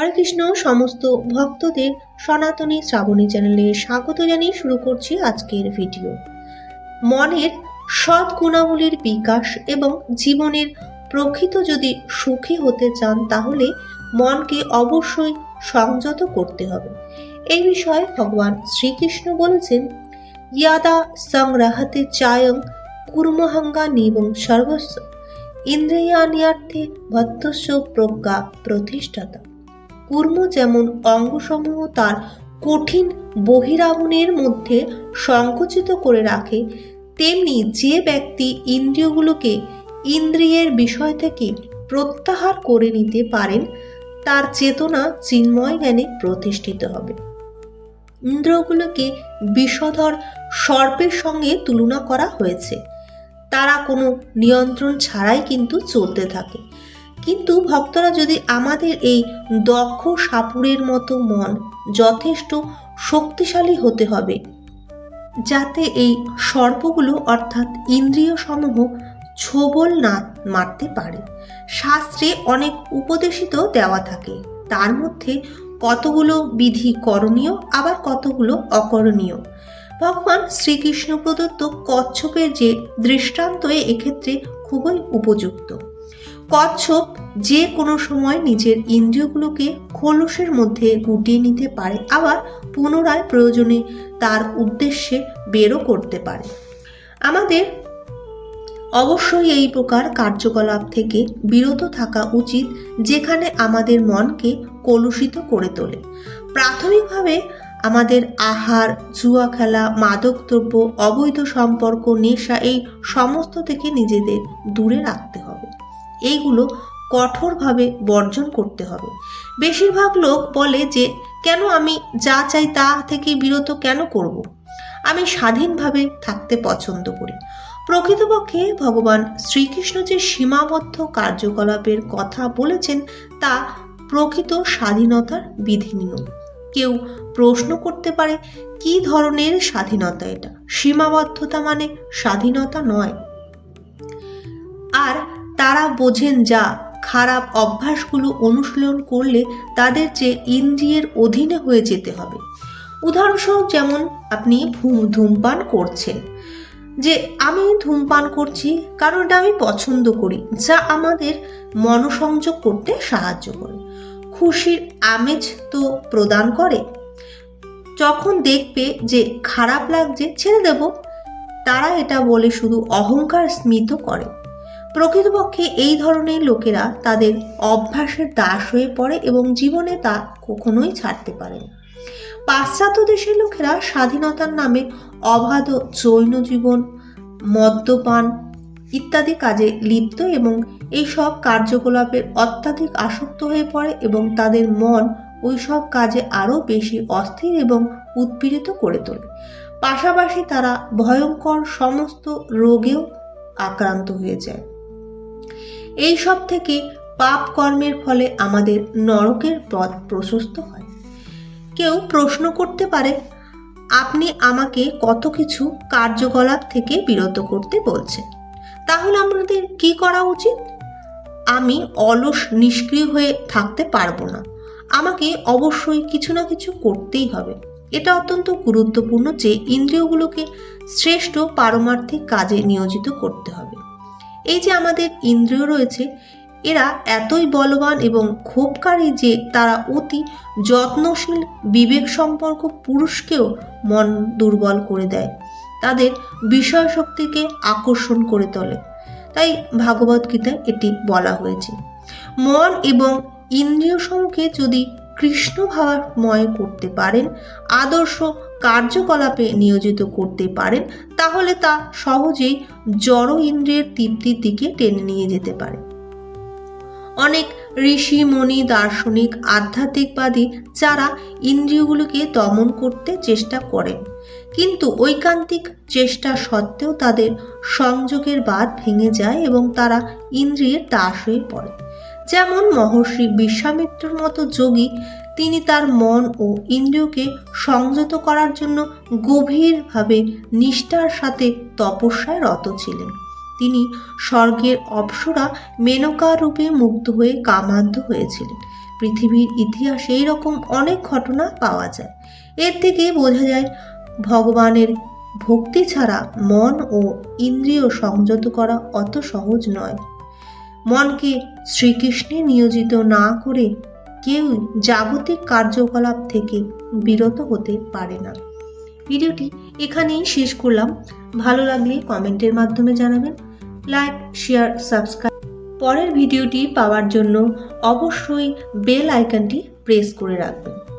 হরে কৃষ্ণ সমস্ত ভক্তদের সনাতনী শ্রাবণী চ্যানেলে স্বাগত জানিয়ে শুরু করছি আজকের ভিডিও। মনের সৎ গুণাবলীর বিকাশ এবং জীবনের প্রকৃত যদি সুখী হতে চান, তাহলে মনকে অবশ্যই সংযত করতে হবে। এই বিষয়ে ভগবান শ্রীকৃষ্ণ বলেছেন, ইয়াদা সংগ্রাহাতে চায়ং কুর্মহঙ্গা নিবং সর্বস্ব ইন্দ্রিয়ানিয়ার্থে ভত্তস্য প্রজ্ঞা প্রতিষ্ঠাতা। কুর্ম যেমন অঙ্গসমূহ তার কঠিন বহিরাবনের মধ্যে সংকুচিত করে রাখে, তেমনি যে ব্যক্তি ইন্দ্রিয়গুলোকে ইন্দ্রিয়ের বিষয় থেকে প্রত্যাহার করে নিতে পারেন, তার চেতনা চিন্ময় জ্ঞানে প্রতিষ্ঠিত হবে। ইন্দ্রিয়গুলোকে বিষধর সর্পের সঙ্গে তুলনা করা হয়েছে। তারা কোনো নিয়ন্ত্রণ ছাড়াই কিন্তু চলতে থাকে। কিন্তু ভক্তরা যদি আমাদের এই দক্ষ সাপুরের মতো মন যথেষ্ট শক্তিশালী হতে হবে, যাতে এই সর্পগুলো অর্থাৎ ইন্দ্রিয় সমূহ ছোবল না মারতে পারে। শাস্ত্রে অনেক উপদেশিত দেওয়া থাকে। তার মধ্যে কতগুলো বিধি করণীয়, আবার কতগুলো অকরণীয়? ভগবান শ্রীকৃষ্ণ প্রদত্ত কচ্ছপের যে দৃষ্টান্ত এক্ষেত্রে খুবই উপযুক্ত। কচ্ছপ যে কোনো সময় নিজের ইন্দ্রিয়গুলোকে খোলসের মধ্যে গুটিয়ে নিতে পারে, আবার পুনরায় প্রয়োজনে তার উদ্দেশ্যে বেরও করতে পারে। আমাদের অবশ্যই এই প্রকার কার্যকলাপ থেকে বিরত থাকা উচিত, যেখানে আমাদের মনকে কলুষিত করে তোলে। প্রাথমিকভাবে আমাদের আহার, জুয়া খেলা, মাদকদ্রব্য, অবৈধ সম্পর্ক, নেশা, এই সমস্ত থেকে নিজেদের দূরে রাখতে এইগুলো কঠোরভাবে বর্জন করতে হবে। বেশিরভাগ লোক বলে যে, কেন আমি যা চাই তা থেকে বিরত কেন করব। আমি স্বাধীনভাবে থাকতে পছন্দ করি। প্রকৃতপক্ষে ভগবান শ্রীকৃষ্ণ যে সীমাবদ্ধ কার্যকলাপের কথা বলেছেন, তা প্রকৃত স্বাধীনতার বিধি নিয়ম কেউ প্রশ্ন করতে পারে, কি ধরনের স্বাধীনতা এটা? সীমাবদ্ধতা মানে স্বাধীনতা নয়। আর তারা বোঝেন যা খারাপ অভ্যাসগুলো অনুশীলন করলে তাদের যে ইন্দ্রিয়ের অধীনে হয়ে যেতে হবে। উদাহরণস্বরূপ যেমন আপনি ধূমপান করছেন, যে আমি ধূমপান করছি কারণ এটা আমি পছন্দ করি, যা আমাদের মনসংযোগ করতে সাহায্য করে। খুশির আমেজ তো প্রদান করে। যখন দেখবে যে খারাপ লাগছে, ছেড়ে দেব। তারা এটা বলে শুধু অহংকার স্মিত করে। প্রকৃতপক্ষে এই ধরনের লোকেরা তাদের অভ্যাসের দাস হয়ে পড়ে এবং জীবনে তা কখনোই ছাড়তে পারে না। পাশ্চাত্য দেশের লোকেরা স্বাধীনতার নামে অবাধ জৈন জীবন, মদ্যপান ইত্যাদি কাজে লিপ্ত এবং এই সব কার্যকলাপের অত্যাধিক আসক্ত হয়ে পড়ে এবং তাদের মন ওই সব কাজে আরও বেশি অস্থির এবং উৎপীড়িত করে তোলে। পাশাপাশি তারা ভয়ঙ্কর সমস্ত রোগেও আক্রান্ত হয়ে যায়। এই সব থেকে পাপ কর্মের ফলে আমাদের নরকের পথ প্রশস্ত হয়। কেউ প্রশ্ন করতে পারে, আপনি আমাকে কত কিছু কার্যকলাপ থেকে বিরত করতে বলছেন? তাহলে আমাদের কি করা উচিত? আমি অলস নিষ্ক্রিয় হয়ে থাকতে পারব না। আমাকে অবশ্যই কিছু না কিছু করতেই হবে। এটা অত্যন্ত গুরুত্বপূর্ণ যে ইন্দ্রিয়গুলোকে শ্রেষ্ঠ পারমার্থিক কাজে নিয়োজিত করতে হবে। এই যে আমাদের ইন্দ্রিয় রয়েছে, এরা এতই বলবান এবং ক্ষোভকারী যে তারা অতি যত্নশীল, বিবেক সম্পর্ক পুরুষকেও মন দুর্বল করে দেয়। তাদের বিষয় শক্তিকে আকর্ষণ করে তোলে। তাই ভাগবত গীতায় এটি বলা হয়েছে। মন এবং ইন্দ্রিয় সমূহকে যদি কৃষ্ণ ভাবাময় করতে পারেন, আদর্শ কার্যকলাপে নিয়োজিত করতে পারেন, তাহলে তা সহজেই জড় ইন্দ্রিয়ের তৃপ্তির দিকে টেনে নিয়ে যেতে পারে। অনেক ঋষি মণি দার্শনিক, আধ্যাত্মিকবাদী যারা ইন্দ্রিয়গুলোকে দমন করতে চেষ্টা করেন, কিন্তু ঐকান্তিক চেষ্টা সত্ত্বেও তাদের সংযোগের বাদ ভেঙে যায় এবং তারা ইন্দ্রিয়ের দাস হয়ে পড়ে। যেমন মহর্ষি বিশ্বামিত্রর মতো যোগী, তিনি তার মন ও ইন্দ্রিয়কে সংযত করার জন্য গভীরভাবে নিষ্ঠার সাথে তপস্যায় রত ছিলেন। তিনি স্বর্গের অপ্সরা মেনকা রূপে মুগ্ধ হয়ে কামান্ধ হয়েছিলেন। পৃথিবীর ইতিহাসে এইরকম অনেক ঘটনা পাওয়া যায়। এর থেকে বোঝা যায়, ভগবানের ভক্তি ছাড়া মন ও ইন্দ্রিয় সংযত করা অত সহজ নয়। মনকে শ্রীকৃষ্ণে নিয়োজিত না করে কেউ জাগতিক কার্যকলাপ থেকে বিরত হতে পারে না। ভিডিওটি এখানেই শেষ করলাম। ভালো লাগলে কমেন্টের মাধ্যমে জানাবেন। Like, share, subscribe. পরের ভিডিওটি পাওয়ার জন্য অবশ্যই বেল আইকনটি প্রেস করে রাখবেন।